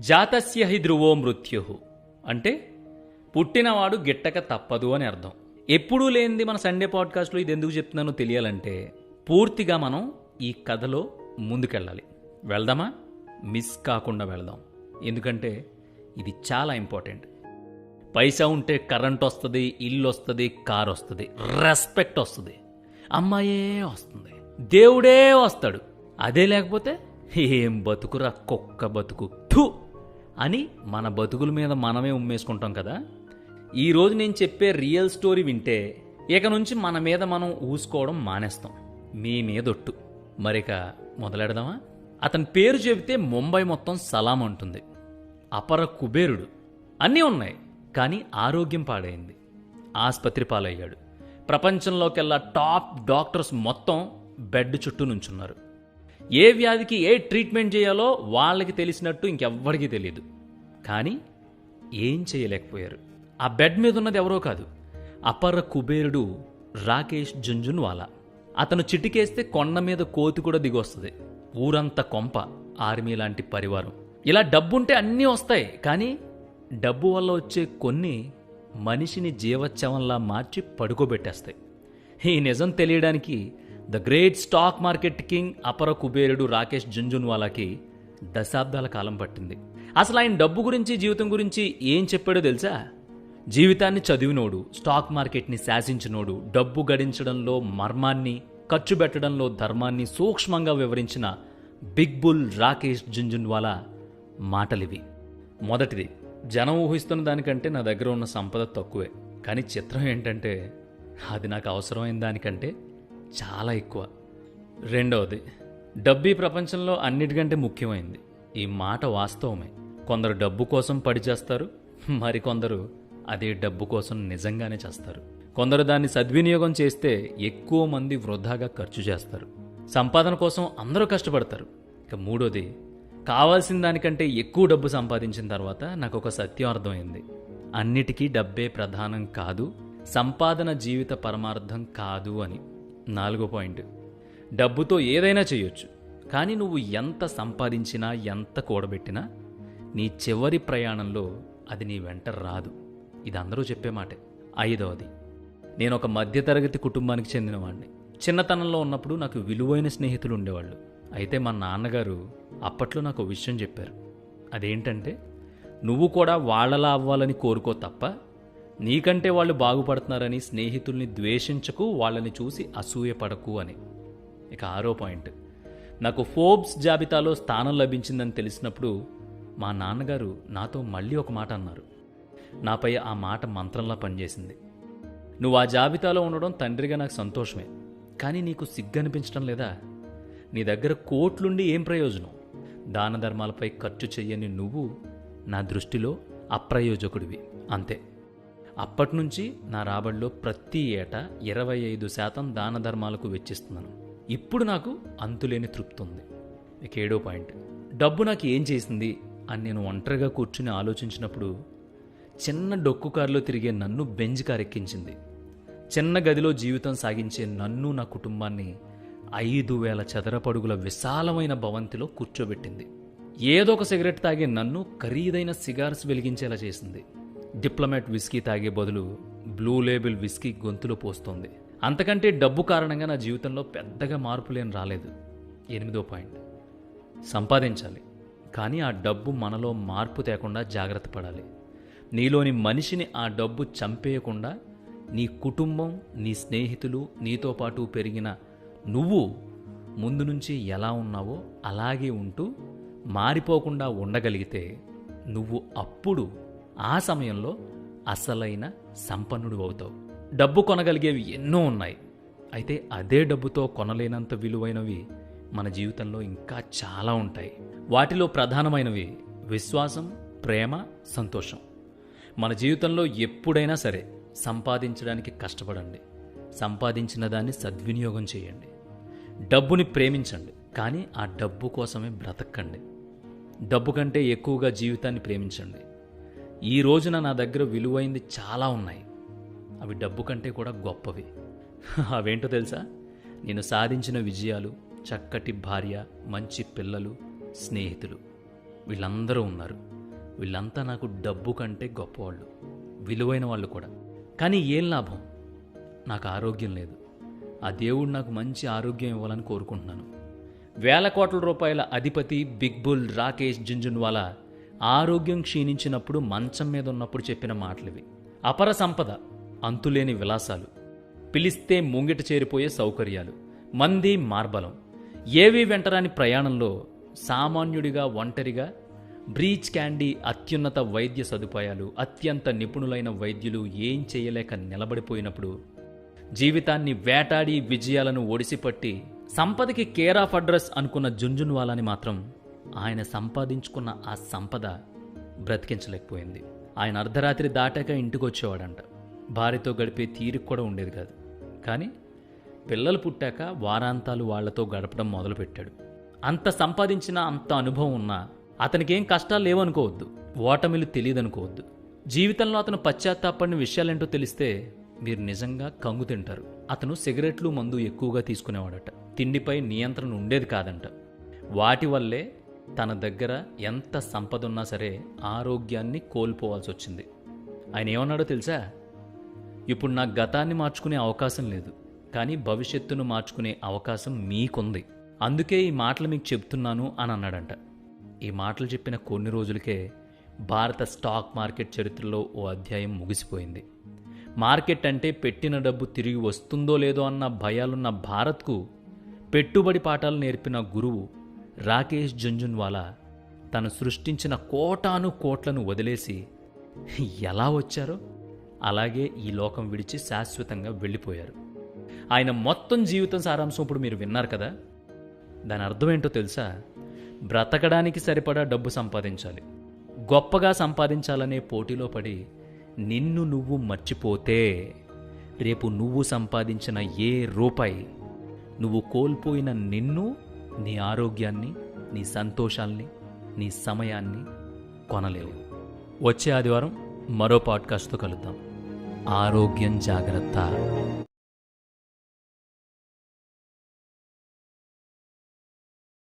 జాతస్య హి ధ్రువో మృత్యు. అంటే పుట్టినవాడు గిట్టక తప్పదు అని అర్థం. ఎప్పుడూ లేనిది మన సండే పాడ్కాస్ట్లో ఇది ఎందుకు చెప్తున్నానో తెలియాలంటే పూర్తిగా మనం ఈ కథలో ముందుకెళ్ళాలి. వెళ్దామా? మిస్ కాకుండా వెళ్దాం. ఎందుకంటే ఇది చాలా ఇంపార్టెంట్. పైసా ఉంటే కరెంట్ వస్తుంది ఇల్లు వస్తుంది కార్ వస్తుంది రెస్పెక్ట్ వస్తుంది. అమ్మాయే వస్తుంది. దేవుడే వస్తాడు. అదే లేకపోతే ఏం బతుకురా కుక్క బతుకు. థు! అని మన బతుకుల మీద మనమే ఉమ్మేసుకుంటాం కదా? ఈరోజు నేను చెప్పే రియల్ స్టోరీ వింటే ఇక నుంచి మన మీద మనం ఊసుకోవడం మానేస్తాం. మీ మీదొట్టు మరిక మొదలెడదామా? అతని పేరు చెబితే ముంబై మొత్తం సలాం అంటుంది. అపర కుబేరుడు. అన్నీ ఉన్నాయి కానీ ఆరోగ్యం పాడైంది. ఆసుపత్రి పాలయ్యాడు. ప్రపంచంలోకెల్లా టాప్ డాక్టర్స్ మొత్తం బెడ్ చుట్టూ నుంచున్నారు. ఏ వ్యాధికి ఏ ట్రీట్మెంట్ చేయాలో వాళ్ళకి తెలిసినట్టు ఇంకెవ్వరికీ తెలియదు కానీ ఏం చేయలేకపోయారు. ఆ బెడ్ మీద ఉన్నది ఎవరో కాదు. అపర కుబేరుడు రాకేష్ జుంజున్వాలా. అతను చిటికేస్తే కొండ మీద కోతి కూడా దిగొస్తుంది. ఊరంతా కొంప ఆర్మీ లాంటి పరివారం. ఇలా డబ్బుంటే అన్నీ వస్తాయి కానీ డబ్బు వల్ల వచ్చే కొన్ని మనిషిని జీవచ్చవంలా మార్చి పడుకోబెట్టేస్తాయి. ఈ నిజం తెలియడానికి the great stock market king అపర కుబేరుడు రాకేష్ జుంజున్వాలాకి దశాబ్దాల కాలం పట్టింది. అసలు ఆయన డబ్బు గురించి జీవితం గురించి ఏం చెప్పాడో తెలుసా? జీవితాన్ని చదివినోడు స్టాక్ మార్కెట్ని శాసించినోడు డబ్బు గడించడంలో మర్మాన్ని ఖర్చు పెట్టడంలో ధర్మాన్ని సూక్ష్మంగా వివరించిన బిగ్ బుల్ రాకేష్ జుంజున్వాలా మాటలివి. మొదటిది జనం ఊహిస్తున్న దానికంటే నా దగ్గర ఉన్న సంపద తక్కువే. కానీ చిత్రం ఏంటంటే అది నాకు అవసరమైన దానికంటే చాలా ఎక్కువ. రెండవది డబ్బు ప్రపంచంలో అన్నిటికంటే ముఖ్యమైంది ఈ మాట వాస్తవమే. కొందరు డబ్బు కోసం పడి చేస్తారు మరికొందరు అదే డబ్బు కోసం నిజంగానే చేస్తారు. కొందరు దాన్ని సద్వినియోగం చేస్తే ఎక్కువ మంది వృధాగా ఖర్చు చేస్తారు. సంపాదన కోసం అందరూ కష్టపడతారు. ఇక మూడోది కావాల్సిన దానికంటే ఎక్కువ డబ్బు సంపాదించిన తర్వాత నాకు ఒక సత్యం అర్థమైంది. అన్నిటికీ డబ్బే ప్రధానం కాదు సంపాదన జీవిత పరమార్థం కాదు అని. నాలుగో పాయింట్. డబ్బుతో ఏదైనా చేయొచ్చు కానీ నువ్వు ఎంత సంపాదించినా ఎంత కూడబెట్టినా నీ చివరి ప్రయాణంలో అది నీ వెంట రాదు. ఇది అందరూ చెప్పే మాటే. ఐదవది నేను ఒక మధ్యతరగతి కుటుంబానికి చెందినవాడిని చిన్నతనంలో ఉన్నప్పుడు నాకు విలువైన స్నేహితులు ఉండేవాళ్ళు. అయితే మా నాన్నగారు అప్పట్లో నాకు విషయం చెప్పారు. అదేంటంటే నువ్వు కూడా వాళ్ళలా అవ్వాలని కోరుకో తప్ప నీకంటే వాళ్ళు బాగుపడుతున్నారని స్నేహితుల్ని ద్వేషించకు వాళ్ళని చూసి అసూయపడకు అని. ఇక ఆరో పాయింట్. నాకు ఫోర్బ్స్ జాబితాలో స్థానం లభించిందని తెలిసినప్పుడు మా నాన్నగారు నాతో మళ్ళీ ఒక మాట అన్నారు. నాపై ఆ మాట మంత్రంలా పనిచేసింది. నువ్వు ఆ జాబితాలో ఉండడం తండ్రిగా నాకు సంతోషమే. కానీ నీకు సిగ్గనిపించడం లేదా? నీ దగ్గర కోట్లుండి ఏం ప్రయోజనం? దాన ధర్మాలపై ఖర్చు చెయ్యని నువ్వు నా దృష్టిలో అప్రయోజకుడివి. అంతే. అప్పటినుంచి నా రాబడిలో ప్రతి ఏటా ఇరవై ఐదు శాతం దాన ధర్మాలకు వెచ్చిస్తున్నాను. ఇప్పుడు నాకు అంతులేని తృప్తి ఉంది ఇక ఏడో పాయింట్. డబ్బు నాకు ఏం చేసింది? అని నేను ఒంటరిగా కూర్చుని ఆలోచించినప్పుడు చిన్న డొక్కు కారులో తిరిగే నన్ను బెంజ్ కార్ ఎక్కించింది చిన్న గదిలో జీవితం సాగించే నన్ను నా కుటుంబాన్ని ఐదు వేల చదరపడుగుల విశాలమైన భవంతిలో కూర్చోబెట్టింది. ఏదో ఒక సిగరెట్ తాగే నన్ను ఖరీదైన సిగార్స్ వెలిగించేలా చేసింది. డిప్లొమాట్ విస్కీ తాగే బదులు బ్లూ లేబుల్ విస్కీ గొంతులో పోస్తోంది. అంతకంటే డబ్బు కారణంగా నా జీవితంలో పెద్దగా మార్పులేం రాలేదు. ఎనిమిదో పాయింట్. సంపాదించాలి. కానీ ఆ డబ్బు మనలో మార్పు తేకుండా జాగ్రత్త పడాలి. నీలోని మనిషిని ఆ డబ్బు చంపేయకుండా నీ కుటుంబం నీ స్నేహితులు నీతో పాటు పెరిగిన నువ్వు ముందు నుంచి ఎలా ఉన్నావో అలాగే ఉంటూ మారిపోకుండా ఉండగలిగితే నువ్వు అప్పుడు ఆ సమయంలో అసలైన సంపన్నుడు అవుతావు. డబ్బు కొనగలిగేవి ఎన్నో ఉన్నాయి. అయితే అదే డబ్బుతో కొనలేనంత విలువైనవి మన జీవితంలో ఇంకా చాలా ఉంటాయి. వాటిలో ప్రధానమైనవి విశ్వాసం ప్రేమ సంతోషం. మన జీవితంలో ఎప్పుడైనా సరే సంపాదించడానికి కష్టపడండి. సంపాదించిన దాన్ని సద్వినియోగం చేయండి. డబ్బుని ప్రేమించండి కానీ ఆ డబ్బు కోసమే బ్రతకండి. డబ్బు కంటే ఎక్కువగా జీవితాన్ని ప్రేమించండి. ఈ రోజున నా దగ్గర విలువైంది చాలా ఉన్నాయి. అవి డబ్బు కంటే కూడా గొప్పవి. అవేంటో తెలుసా? నేను సాధించిన విజయాలు చక్కటి భార్య మంచి పిల్లలు స్నేహితులు. వీళ్ళందరూ ఉన్నారు. వీళ్ళంతా నాకు డబ్బు కంటే గొప్పవాళ్ళు. విలువైన వాళ్ళు కూడా. కానీ ఏం లాభం? నాకు ఆరోగ్యం లేదు. ఆ దేవుడు నాకు మంచి ఆరోగ్యం ఇవ్వాలని కోరుకుంటున్నాను. వేల కోట్ల రూపాయల అధిపతి బిగ్ బుల్ రాకేష్ జుంజున్వాలా ఆరోగ్యం క్షీణించినప్పుడు మంచం మీద ఉన్నప్పుడు చెప్పిన మాటలివి. అపర సంపద అంతులేని విలాసాలు. పిలిస్తే ముంగిట చేరిపోయే సౌకర్యాలు. మంది మార్బలం. ఏవీ వెంటరాని ప్రయాణంలో సామాన్యుడిగా ఒంటరిగా బ్రీచ్ క్యాండీ అత్యున్నత వైద్య సదుపాయాలు అత్యంత నిపుణులైన వైద్యులు ఏం చేయలేక నిలబడిపోయినప్పుడు జీవితాన్ని వేటాడి విజయాలను ఒడిసిపట్టి సంపదకి కేర్ ఆఫ్ అడ్రస్ అనుకున్న జుంజున్వాలాని మాత్రం ఆయన సంపాదించుకున్న ఆ సంపద బ్రతికించలేకపోయింది. ఆయన అర్ధరాత్రి దాటాక ఇంటికి వచ్చేవాడంట భార్యతో గడిపే తీరిక కూడా ఉండేది కాదు. కానీ పిల్లలు పుట్టాక వారాంతాలు వాళ్ళతో గడపడం మొదలుపెట్టాడు. అంత సంపాదించిన అంత అనుభవం ఉన్నా అతనికేం కష్టాలు లేవనుకోవద్దు. ఓటమిలు తెలియదనుకోవద్దు. జీవితంలో అతను పశ్చాత్తాపడిన విషయాలేంటో తెలిస్తే మీరు నిజంగా కంగు తింటారు. అతను సిగరెట్లు మందు ఎక్కువగా తీసుకునేవాడట. తిండిపై నియంత్రణ ఉండేది కాదంట. వాటి వల్లే తన దగ్గర ఎంత సంపద ఉన్నా సరే ఆరోగ్యాన్ని కోల్పోవాల్సి వచ్చింది ఆయన ఏమన్నాడో తెలుసా? ఇప్పుడు నా గతాన్ని మార్చుకునే అవకాశం లేదు కానీ భవిష్యత్తును మార్చుకునే అవకాశం మీకుంది. అందుకే ఈ మాటలు మీకు చెప్తున్నాను అని అన్నాడంట ఈ మాటలు చెప్పిన కొన్ని రోజులకే భారత స్టాక్ మార్కెట్ చరిత్రలో ఓ అధ్యాయం ముగిసిపోయింది. మార్కెట్ అంటే పెట్టిన డబ్బు తిరిగి వస్తుందో లేదో అన్న భయాలున్న భారత్కు పెట్టుబడి పాఠాలు నేర్పిన గురువు రాకేష్ జుంజున్వాలా తను సృష్టించిన కోటాను కోట్లను వదిలేసి ఎలా వచ్చారో అలాగే ఈ లోకం విడిచి శాశ్వతంగా వెళ్ళిపోయారు. ఆయన మొత్తం జీవితం సారాంశం ఇప్పుడు మీరు విన్నారు కదా? దాని అర్థం ఏంటో తెలుసా? బ్రతకడానికి సరిపడా డబ్బు సంపాదించాలి. గొప్పగా సంపాదించాలనే పోటీలో పడి నిన్ను నువ్వు మర్చిపోతే రేపు నువ్వు సంపాదించిన ఏ రూపాయి నువ్వు కోల్పోయిన నిన్ను నీ ఆరోగ్యాన్ని నీ సంతోషాల్ని నీ సమయాన్ని కొనలేవు. వచ్చే ఆదివారం మరో పాడ్కాస్ట్తో కలుద్దాం. ఆరోగ్యం జాగ్రత్త.